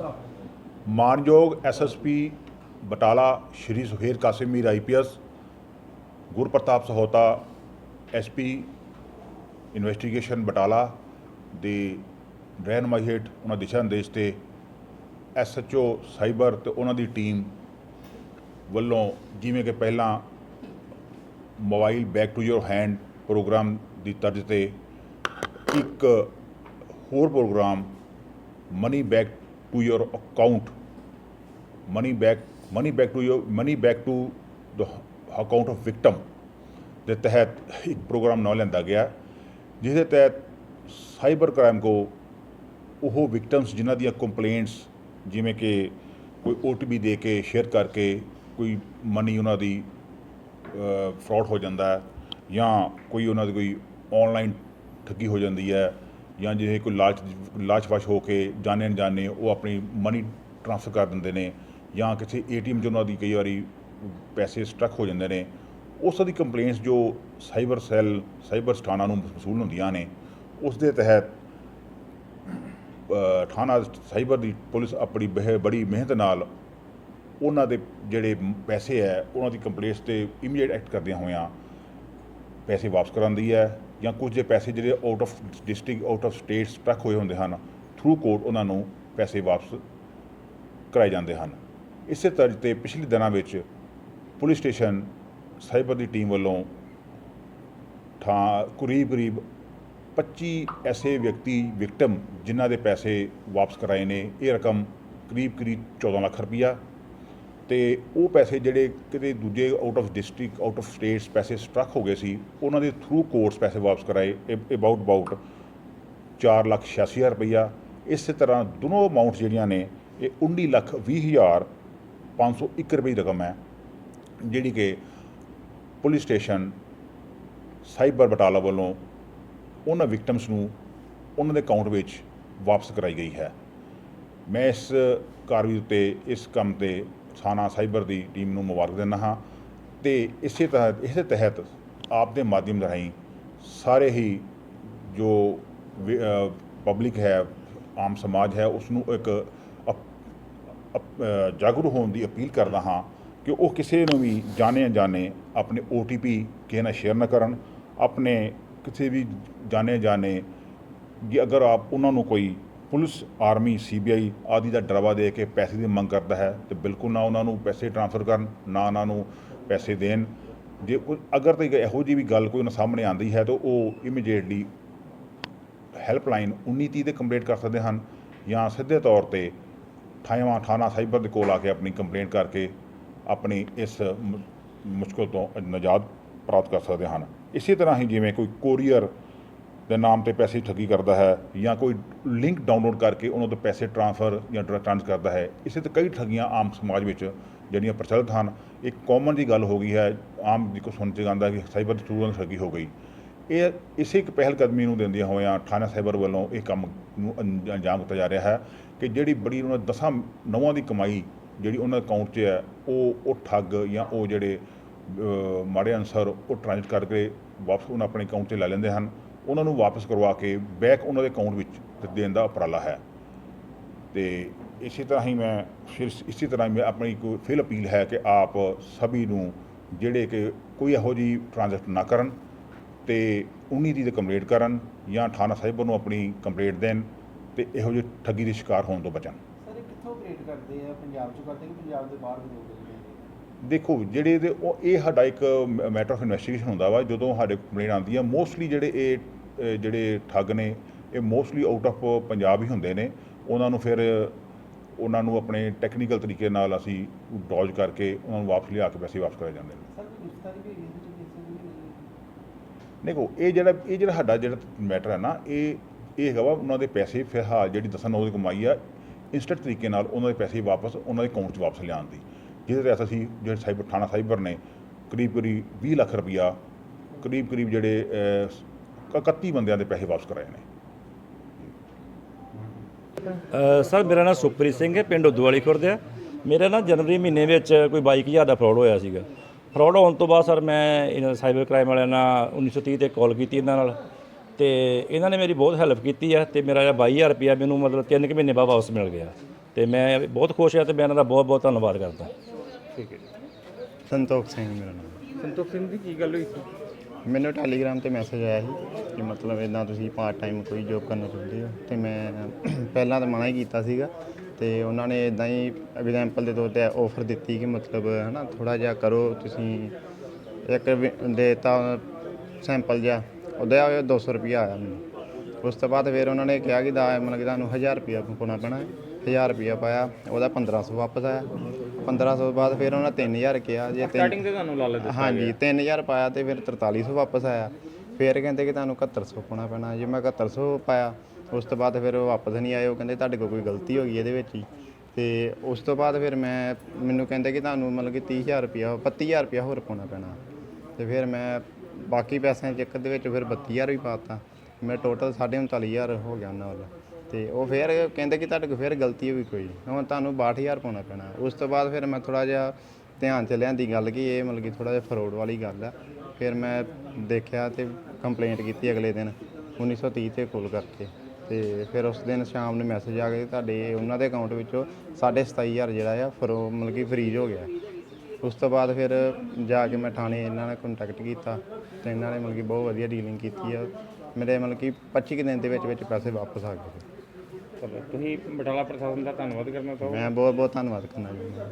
Staff ਮਾਨਯੋਗ SSP Batala Shri Suhail Qasim Mir IPS Gurpratap Sahota SP investigation Batala ਦੇ ਰਹਿਨਮਾਈ ਹੇਠ ਉਹਨਾਂ ਦਿਸ਼ਾ ਨਿਰਦੇਸ਼ ਤੇ ਐਸਐਚਓ ਸਾਈਬਰ ਤੇ ਉਹਨਾਂ ਦੀ ਟੀਮ ਵੱਲੋਂ ਜਿਵੇਂ ਕਿ ਪਹਿਲਾਂ mobile back to your hand program ਦੀ ਤਰਜ਼ ਤੇ ਇੱਕ ਹੋਰ program money back to your account money back money back to your money back to the account of victim ਦੇ ਤਹਿਤ ਇੱਕ ਪ੍ਰੋਗਰਾਮ ਨਾਲ ਲੈਂਦਾ ਗਿਆ ਜਿਸ ਦੇ ਤਹਿਤ ਸਾਈਬਰ ਕ੍ਰਾਈਮ ਕੋ ਉਹ ਵਿਕਟਮਸ ਜਿਨ੍ਹਾਂ ਦੀਆਂ ਕੰਪਲੇਂਟਸ ਜਿਵੇਂ ਕਿ ਕੋਈ OTP ਦੇ ਕੇ ਸ਼ੇਅਰ ਕਰਕੇ ਕੋਈ ਮਨੀ ਉਹਨਾਂ ਦੀ ਫਰਾਡ ਹੋ ਜਾਂਦਾ ਜਾਂ ਕੋਈ ਉਹਨਾਂ ਦੀ ਕੋਈ ਆਨਲਾਈਨ ਠੱਗੀ ਹੋ ਜਾਂਦੀ ਹੈ ਜਾਂ ਜੇ ਕੋਈ ਲਾਲਚ, ਲਾਲਚਵਸ਼ ਹੋ ਕੇ ਜਾਣੇ ਅਣਜਾਣੇ ਉਹ ਆਪਣੀ ਮਨੀ ਟ੍ਰਾਂਸਫਰ ਕਰ ਦਿੰਦੇ ਨੇ ਜਾਂ ਕਿਸੇ ਏਟੀਐਮ 'ਚ ਉਹਨਾਂ ਦੀ ਕਈ ਵਾਰੀ ਪੈਸੇ ਸਟਕ ਹੋ ਜਾਂਦੇ ਨੇ, ਉਸ ਦੀ ਕੰਪਲੇਂਟਸ ਜੋ ਸਾਈਬਰ ਸੈੱਲ ਸਾਈਬਰ ਸਥਾਨਾਂ ਨੂੰ ਵਸੂਲ ਹੁੰਦੀਆਂ ਨੇ ਉਸ ਦੇ ਤਹਿਤ ਥਾਣਾ ਸਾਈਬਰ ਦੀ ਪੁਲਿਸ ਆਪਣੀ ਬਹਿ, ਬੜੀ ਮਿਹਨਤ ਨਾਲ ਉਹਨਾਂ ਦੇ ਜਿਹੜੇ ਪੈਸੇ ਹੈ, ਉਹਨਾਂ ਦੀ ਕੰਪਲੇਂਟਸ ਤੇ ਇਮੀਡੀਏਟ ਐਕਟ ਕਰਦਿਆਂ ਹੋਇਆਂ ਪੈਸੇ ਵਾਪਸ ਕਰਾਉਂਦੀ ਹੈ ਜਾਂ ਕੁਝ ਦੇ ਪੈਸੇ ਜਿਹੜੇ out of district out of state stuck ਹੋਏ ਹੁੰਦੇ ਹਨ ਥਰੂ ਕੋਰਟ ਉਹਨਾਂ ਨੂੰ ਪੈਸੇ ਵਾਪਸ ਕਰਾਏ ਜਾਂਦੇ ਹਨ। ਇਸੇ ਤਰ੍ਹਾਂ ਤੇ ਪਿਛਲੇ ਦਿਨਾਂ ਵਿੱਚ ਪੁਲਿਸ ਸਟੇਸ਼ਨ ਸਾਈਬਰ ਦੀ ਟੀਮ ਵੱਲੋਂ ਥਾਂ ਕਰੀਬ ਕਰੀਬ 25 ਐਸੇ ਵਿਅਕਤੀ ਵਿਕਟਮ ਜਿਨ੍ਹਾਂ ਦੇ ਪੈਸੇ ਵਾਪਸ ਕਰਾਏ ਨੇ, ਇਹ ਰਕਮ ਕਰੀਬ ਕਰੀਬ 14 ਲੱਖ ਰੁਪਈਆ ਤੇ ਉਹ ਪੈਸੇ ਜਿਹੜੇ ਕਿਤੇ ਦੂਜੇ out of district out of states ਪੈਸੇ ਸਟਰਕ ਹੋ ਗਏ ਸੀ, ਉਹਨਾਂ ਦੇ ਥਰੂ ਕੋਰਟਸ ਪੈਸੇ ਵਾਪਸ ਕਰਾਏ ਅਬਾਊਟ ਅਬਾਊਟ 4 ਲੱਖ 86 ਹਜ਼ਾਰ ਰੁਪਈਆ। ਇਸੇ ਤਰ੍ਹਾਂ ਦੋਨੋਂ ਅਮਾਉਂਟਸ ਜਿਹੜੀਆਂ ਨੇ, ਇਹ 19 ਲੱਖ 20 ਹਜ਼ਾਰ 501 ਰੁਪਏ ਦੀ ਰਕਮ ਹੈ, ਜਿਹੜੀ ਕਿ ਪੁਲਿਸ ਸਟੇਸ਼ਨ, ਸਾਈਬਰ ਬਟਾਲਾ ਵੱਲੋਂ ਉਹਨਾਂ ਵਿਕਟਮਸ ਨੂੰ ਉਹਨਾਂ ਦੇ ਅਕਾਊਂਟ ਵਿੱਚ ਵਾਪਸ ਕਰਾਈ ਗਈ ਹੈ। ਮੈਂ ਇਸ ਕਾਰਵਾਈ ਉੱਤੇ, ਇਸ ਕੰਮ ਤੇ ਥਾਣਾ ਸਾਈਬਰ ਦੀ ਟੀਮ ਨੂੰ ਮੁਬਾਰਕ ਦਿੰਦਾ ਹਾਂ ਤੇ ਇਸੇ ਤਹਿਤ ਇਸੇ ਤਹਿਤ ਆਪ ਦੇ ਮਾਧਿਅਮ ਰਾਹੀਂ ਸਾਰੇ ਹੀ ਜੋ ਪਬਲਿਕ ਹੈ, ਆਮ ਸਮਾਜ ਹੈ ਉਸ ਨੂੰ ਇੱਕ ਅਪ- ਜਾਗਰੂਕ ਹੋਣ ਦੀ ਅਪੀਲ ਕਰਦਾ ਹਾਂ ਕਿ ਉਹ ਕਿਸੇ ਨੂੰ ਵੀ ਜਾਣੇ ਅਣਜਾਣੇ ਆਪਣੇ OTP ਕਿਸੇ ਨਾਲ ਸ਼ੇਅਰ ਨਾ ਕਰਨ, ਆਪਣੇ ਕਿਸੇ ਵੀ ਜਾਣੇ ਜਾਣੇ ਜੇ ਅਗਰ ਆਪ ਉਹਨਾਂ ਨੂੰ ਕੋਈ ਪੁਲਿਸ, ਆਰਮੀ ਸੀਬੀਆਈ ਆਦਿ ਦਾ ਡਰਾਵਾ ਦੇ ਕੇ ਪੈਸੇ ਦੀ ਮੰਗ ਕਰਦਾ ਹੈ ਤੇ ਬਿਲਕੁਲ ਨਾ ਉਹਨਾਂ ਨੂੰ ਪੈਸੇ ਟ੍ਰਾਂਸਫਰ ਕਰਨ, ਨਾ ਉਹਨਾਂ ਨੂੰ ਪੈਸੇ ਦੇਣ। ਜੇ ਕੋਈ, ਅਗਰ ਤਾਂ ਇਹੋ ਜਿਹੀ ਵੀ ਗੱਲ ਕੋਈ ਉਹਨਾਂ ਸਾਹਮਣੇ ਆਂਦੀ ਹੈ ਤਾਂ ਉਹ ਇਮੀਡੀਏਟਲੀ ਹੈਲਪਲਾਈਨ 1930 ਤੇ ਕੰਪਲੇਂਟ ਕਰ ਸਕਦੇ ਹਨ ਜਾਂ ਸਿੱਧੇ ਤੌਰ ਤੇ ਥਾਣਾ ਥਾਣਾ ਸਾਈਬਰ ਦੇ ਕੋਲ ਆ ਕੇ ਆਪਣੀ ਕੰਪਲੇਂਟ ਕਰਕੇ ਆਪਣੀ ਇਸ ਮੁਸ਼ਕਲ ਤੋਂ ਨਜਾਤ ਪ੍ਰਾਪਤ ਕਰ ਸਕਦੇ ਹਨ। ਇਸੇ ਤਰ੍ਹਾਂ ਹੀ ਜਿਵੇਂ ਕੋਈ ਕੋਰੀਅਰ ਦੇ ਨਾਮ ਤੇ ਪੈਸੇ ਠੱਗੀ ਕਰਦਾ ਹੈ ਜਾਂ ਕੋਈ ਲਿੰਕ ਡਾਊਨਲੋਡ ਕਰਕੇ ਉਹਨਾਂ ਤੋਂ ਪੈਸੇ ਟ੍ਰਾਂਸਫਰ ਜਾਂ ਟ੍ਰਾਂਸ ਕਰਦਾ ਹੈ। ਇਸੇ ਤੇ ਕਈ ਠੱਗੀਆਂ ਆਮ ਸਮਾਜ ਵਿੱਚ ਜਿਹੜੀਆਂ ਪ੍ਰਚਲਿਤ ਹਨ। ਇੱਕ ਕਾਮਨ ਦੀ ਗੱਲ ਹੋ ਗਈ ਹੈ, ਆਮ ਜੀ ਕੋ ਸੁਣ ਚ ਆਉਂਦਾ ਕਿ ਸਾਈਬਰ ਦੇ ਥਰੂ ਠੱਗੀ ਹੋ ਗਈ। ਇਹ ਇਸੇ ਇੱਕ ਪਹਿਲ ਕਦਮੀ ਨੂੰ ਦਿੰਦਿਆਂ ਹੋਇਆਂ ਥਾਣਾ ਸਾਈਬਰ ਵੱਲੋਂ ਇਹ ਕੰਮ ਨੂੰ ਅੰਜ- ਅੰਜਾਮ ਦਿੱਤਾ ਜਾ ਰਿਹਾ ਹੈ ਕਿ ਜਿਹੜੀ ਬੜੀ ਉਹਨਾਂ ਦਸਾਂ ਨਵਾਂ ਦੀ ਕਮਾਈ ਜਿਹੜੀ ਉਹਨਾਂ ਅਕਾਊਂਟ 'ਚ ਹੈ, ਉਹ ਉਹ ਠੱਗ ਜਾਂ ਉਹ ਜਿਹੜੇ ਮਾੜੇ ਅਨਸਰ ਉਹ ਟ੍ਰਾਂਸਫਰ ਕਰਕੇ ਵਾਪਸ ਉਹਨਾਂ ਆਪਣੇ ਅਕਾਊਂਟ 'ਤੇ ਲੈ ਲੈਂਦੇ ਹਨ। ਉਹਨਾਂ ਨੂੰ ਵਾਪਸ ਕਰਵਾ ਕੇ ਬੈਕ ਉਹਨਾਂ ਦੇ ਅਕਾਊਂਟ ਵਿੱਚ ਦੇਣ ਦਾ ਉਪਰਾਲਾ ਹੈ। ਤੇ ਇਸੇ ਤਰ੍ਹਾਂ ਹੀ ਮੈਂ ਫਿਰ ਇਸੇ ਤਰ੍ਹਾਂ ਹੀ ਮੈਂ ਆਪਣੀ ਕੋਈ ਫਿਰ ਅਪੀਲ ਹੈ ਕਿ ਆਪ ਸਭੀ ਨੂੰ ਜਿਹੜੇ ਕਿ ਕੋਈ ਇਹੋ ਜਿਹੀ ਟ੍ਰਾਂਜ਼ੈਕਟ ਨਾ ਕਰਨ ਤੇ 19 ਦੀ ਕੰਪਲੇਂਟ ਕਰਨ ਜਾਂ ਥਾਣਾ ਸਾਹਿਬ ਨੂੰ ਆਪਣੀ ਕੰਪਲੇਂਟ ਦੇਣ ਤੇ ਇਹੋ ਜਿਹੀ ਠੱਗੀ ਦੇ ਸ਼ਿਕਾਰ ਹੋਣ ਤੋਂ ਬਚਣ। ਸਰ ਇਹ ਕਿੱਥੋਂ ਆਪਰੇਟ ਕਰਦੇ ਆ? ਪੰਜਾਬ ਚੋਂ ਕਰਦੇ ਕਿ ਪੰਜਾਬ ਦੇ ਬਾਹਰ ਵੀ ਲੋਕ ਕਰਦੇ ਦੇਖੋ ਜਿਹੜੇ ਦੇ ਉਹ ਇਹ ਸਾਡਾ ਇੱਕ ਮੈਟਰ ਆਫ ਇਨਵੈਸਟੀਗੇਸ਼ਨ ਹੁੰਦਾ ਵਾ। ਜਦੋਂ ਸਾਡੇ ਕੰਪਲੇਂਟ ਆਉਂਦੀ ਆ ਮੋਸਟਲੀ ਜਿਹੜੇ ਇਹ ਜਿਹੜੇ ਠੱਗ ਨੇ ਇਹ ਮੋਸਟਲੀ ਆਊਟ ਆਫ ਪੰਜਾਬ ਹੀ ਹੁੰਦੇ ਨੇ। ਉਹਨਾਂ ਨੂੰ ਫਿਰ ਉਹਨਾਂ ਨੂੰ ਆਪਣੇ ਟੈਕਨੀਕਲ ਤਰੀਕੇ ਨਾਲ ਅਸੀਂ ਡੌਜ ਕਰਕੇ ਉਹਨਾਂ ਨੂੰ ਵਾਪਸ ਲਿਆ ਕੇ ਪੈਸੇ ਵਾਪਸ ਕਰਾਏ ਜਾਂਦੇ ਨੇ। ਸਰ ਗ੍ਰਿਫਤਾਰੀ ਵੀ ਦੇਖੋ ਇਹ ਜਿਹੜਾ ਇਹ ਜਿਹੜਾ ਸਾਡਾ ਜਿਹੜਾ ਮੈਟਰ ਹੈ ਨਾ ਇਹ ਇਹ ਹੈਗਾ ਵਾ ਉਹਨਾਂ ਦੇ ਪੈਸੇ ਫਿਲਹਾਲ ਜਿਹੜੀ ਦਸਾਂ ਨੌ ਦੀ ਕਮਾਈ ਆ ਇੰਸਟੈਂਟ ਤਰੀਕੇ ਨਾਲ ਉਹਨਾਂ ਦੇ ਪੈਸੇ ਵਾਪਸ ਉਹਨਾਂ ਦੇ ਅਕਾਊਂਟ 'ਚ ਵਾਪਸ ਲਿਆਉਣ ਦੀ। ਜਿਹਦੇ ਤਹਿਤ ਅਸੀਂ ਜਿਹੜੇ ਸਾਈਬਰ ਥਾਣਾ ਸਾਈਬਰ ਨੇ ਕਰੀਬ ਕਰੀਬ 20 ਲੱਖ ਰੁਪਈਆ ਕਰੀਬ ਕਰੀਬ ਜਿਹੜੇ 31 ਬੰਦਿਆਂ ਦੇ ਪੈਸੇ ਵਾਪਸ ਕਰਾਏ ਨੇ। ਅ, ਸਰ ਮੇਰਾ ਨਾਮ ਸੁਖਪ੍ਰੀਤ ਸਿੰਘ ਹੈ ਪਿੰਡ ਉਦੋਵਾਲੀ ਖੁਰਦ ਹੈ। ਮੇਰਾ ਨਾ ਜਨਵਰੀ ਮਹੀਨੇ ਵਿੱਚ ਕੋਈ 22000 ਦਾ ਫਰਾਡ ਹੋਇਆ ਸੀਗਾ। ਫਰਾਡ ਹੋਣ ਤੋਂ ਬਾਅਦ ਸਰ ਮੈਂ ਇਹਨਾਂ ਸਾਈਬਰ ਕ੍ਰਾਈਮ ਵਾਲਿਆਂ ਨਾਲ 1930 ਤੇ ਕਾਲ ਕੀਤੀ ਇਹਨਾਂ ਨਾਲ। ਤੇ ਇਹਨਾਂ ਨੇ ਮੇਰੀ ਬਹੁਤ ਹੈਲਪ ਕੀਤੀ ਹੈ ਤੇ ਮੇਰਾ ਜਿਹੜਾ 22000 ਰੁਪਇਆ ਮੈਨੂੰ ਮਤਲਬ 3 ਕੁ ਮਹੀਨੇ ਬਾਅਦ ਵਾਪਸ ਮਿਲ ਗਿਆ। ਤੇ ਮੈਂ ਬਹੁਤ ਖੁਸ਼ ਹਾਂ ਤੇ ਮੈਂ ਇਹਨਾਂ ਦਾ ਬਹੁਤ ਬਹੁਤ ਧੰਨਵਾਦ ਕਰਦਾ। ਠੀਕ ਹੈ ਸੰਤੋਖ ਸਿੰਘ ਮੇਰਾ ਨਾਮ। ਸੰਤੋਖ ਸਿੰਘ ਦੀ ਕੀ ਗੱਲ ਹੋਈ ਸੀ? ਮੈਨੂੰ ਟੈਲੀਗ੍ਰਾਮ ਤੇ ਮੈਸੇਜ ਆਇਆ ਸੀ ਕਿ ਮਤਲਬ ਇਦਾਂ ਤੁਸੀਂ ਪਾਰਟ ਟਾਈਮ ਕੋਈ ਜੋਬ ਕਰਨਾ ਚਾਹੁੰਦੇ ਹੋ। ਤੇ ਮੈਂ ਪਹਿਲਾਂ ਤਾਂ ਮਨਾ ਹੀ ਕੀਤਾ ਸੀਗਾ ਤੇ ਉਹਨਾਂ ਨੇ ਇਦਾਂ ਹੀ ਐਗਜ਼ਾਮਪਲ ਦੇ ਤੌਰ ਤੇ ਆਫਰ ਦਿੱਤੀ ਕਿ ਮਤਲਬ ਹਨਾ ਥੋੜਾ ਜਿਹਾ ਕਰੋ ਤੁਸੀਂ। ਇੱਕ ਦੇਤਾ ਸੈਂਪਲ ਜਿਹਾ, ਉਹਦਾ 200 ਰੁਪਿਆ ਆਇਆ ਮੈਨੂੰ। ਉਸ ਤੋਂ ਬਾਅਦ ਫਿਰ ਉਹਨਾਂ ਨੇ ਕਿਹਾ ਕਿ ਦਾ ਮਤਲਬ ਕਿ ਤੁਹਾਨੂੰ 1000 ਰੁਪਿਆ ਪਾਉਣਾ ਪੈਣਾ ਹੈ। 1000 ਰੁਪਿਆ ਪਾਇਆ ਉਹਦਾ 1500 ਵਾਪਸ ਆਇਆ। 1500 ਤੋਂ ਬਾਅਦ ਫਿਰ ਉਹਨਾਂ 3000 ਕਿਹਾ ਜੇ ਸਟਾਰਟਿੰਗ ਤੇ ਤੁਹਾਨੂੰ ਲਾਲਚ ਦਿੱਤਾ ਹਾਂਜੀ 3000 ਪਾਇਆ ਤੇ ਫਿਰ 4300 ਵਾਪਸ ਆਇਆ। ਫਿਰ ਕਹਿੰਦੇ ਕਿ ਤੁਹਾਨੂੰ 7100 ਪਾਉਣਾ ਪੈਣਾ। ਜੇ ਮੈਂ 7100 ਪਾਇਆ ਉਸ ਤੋਂ ਬਾਅਦ ਫਿਰ ਉਹ ਵਾਪਸ ਨਹੀਂ ਆਏ। ਉਹ ਕਹਿੰਦੇ ਤੁਹਾਡੇ ਕੋਲ ਕੋਈ ਗਲਤੀ ਹੋ ਗਈ ਇਹਦੇ ਵਿੱਚ ਹੀ। ਤੇ ਉਸ ਤੋਂ ਬਾਅਦ ਫਿਰ ਮੈਂ ਮੈਨੂੰ ਕਹਿੰਦੇ ਕਿ ਤੁਹਾਨੂੰ ਮਤਲਬ ਕਿ 30000 ਰੁਪਿਆ 32000 ਰੁਪਿਆ ਹੋਰ ਪਾਉਣਾ ਪੈਣਾ। ਤੇ ਫਿਰ ਮੈਂ ਬਾਕੀ ਪੈਸਿਆਂ ਦੇ ਚੱਕਰ ਦੇ ਵਿੱਚ ਫਿਰ 32000 ਵੀ ਪਾਤਾ ਮੈਂ ਟੋਟਲ 39000 ਹੋ ਗਿਆ ਉਹਨਾਂ ਵੱਲ। ਤੇ ਉਹ ਫਿਰ ਕਹਿੰਦੇ ਕਿ ਤੁਹਾਡੇ ਕੋਲ ਫਿਰ ਗਲਤੀ ਹੋਈ ਕੋਈ। ਹੁਣ ਤੁਹਾਨੂੰ 62000 ਪਾਉਣਾ ਪੈਣਾ। ਉਸ ਤੋਂ ਬਾਅਦ ਫਿਰ ਮੈਂ ਥੋੜਾ ਜਿਹਾ ਧਿਆਨ ਚ ਲਿਆਂਦੀ ਗੱਲ ਕਿ ਇਹ ਮਤਲਬ ਕਿ ਥੋੜਾ ਜਿਹਾ ਫਰੋਡ ਵਾਲੀ ਗੱਲ ਆ। ਫਿਰ ਮੈਂ ਦੇਖਿਆ ਤੇ ਕੰਪਲੇਂਟ ਕੀਤੀ ਅਗਲੇ ਦਿਨ 1930 ਤੇ ਕੋਲ ਕਰਕੇ। ਤੇ ਫਿਰ ਉਸ ਦਿਨ ਸ਼ਾਮ ਨੂੰ ਮੈਸੇਜ ਆ ਗਿਆ ਤੁਹਾਡੇ ਉਹਨਾਂ ਦੇ ਅਕਾਊਂਟ ਵਿੱਚੋਂ 27500 ਜਿਹੜਾ ਆ ਫਰੋ ਮਤਲਬ ਕਿ ਫਰੀਜ਼ ਹੋ ਗਿਆ। ਉਸ ਤੋਂ ਬਾਅਦ ਫਿਰ ਜਾ ਕੇ ਮੈਂ ਥਾਣੇ ਇਹਨਾਂ ਨਾਲ ਕੰਟੈਕਟ ਕੀਤਾ ਤੇ ਇਹਨਾਂ ਨੇ ਮਤਲਬ ਕਿ ਬਹੁਤ ਵਧੀਆ ਡੀਲਿੰਗ ਕੀਤੀ ਆ। ਮੇਰੇ ਮਤਲਬ ਕਿ 25 ਕੁ ਦਿਨ ਦੇ ਵਿੱਚ ਵਿੱਚ ਪੈਸੇ ਵਾਪਸ ਆ ਗਏ। ਚਲੋ ਤੁਸੀਂ ਬਟਾਲਾ ਪ੍ਰਸ਼ਾਸਨ ਦਾ ਧੰਨਵਾਦ ਕਰਨਾ ਚਾਹੋ। ਮੈਂ ਬਹੁਤ ਬਹੁਤ ਧੰਨਵਾਦ ਕਰਨਾ ਚਾਹੁੰਦਾ।